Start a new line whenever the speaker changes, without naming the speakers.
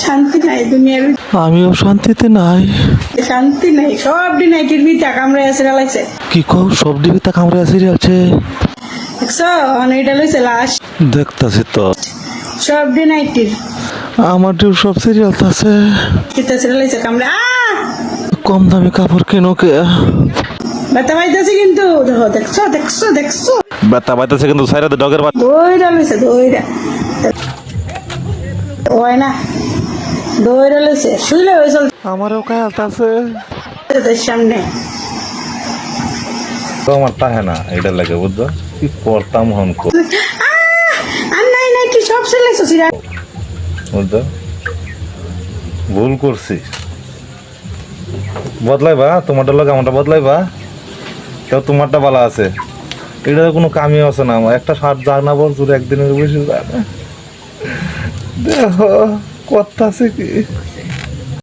শান্তি নাই দুনিয়ার
আমিও শান্তিতে নাই।
শান্তি নাই সব দিন নাইটির ভিতরে কামড়ে আছে লাগছে
কি কও সব ডিবিতে কামড়ে আসি আছে
দেখছ অনেক এটা লইছে লাশ।
দেখতাছি তো।
সব দিন নাইটির
আমার ডিউ সব সিরিয়াল আছে।
কিতা ছেড়ে লাইছে কামড়ে আ!
কম দামি কাপড় কেনো কে?
ব্যথা পাইতেছে কিন্তু দেখো দেখছ দেখছ দেখছ।
ব্যথা পাইতেছে কিন্তু সাইরাতে ডগের বাচ্চা।
দইরা লইছে দইরা। হয় না। দইরা লইছে শুইলে হয়ে চলছে
আমারও কায়াল আছে।
তোদের সামনে।
তো আমার তাহে না এটা লাগে বুঝছ? কি করতাম হন কো।
আর নাই নাই কি সব ছেলেছো সিরা
বুঝছ? ভুল করছি। বদলাইবা তোমারটা লোক আমারটা বদলাইবা। কেউ তোমারটা ভালো আছে। এটা কোনো কামই আছে না আমার। একটা শার্ট যা না বল তোর একদিনের বেশি না। দেখো কথা আছে কি?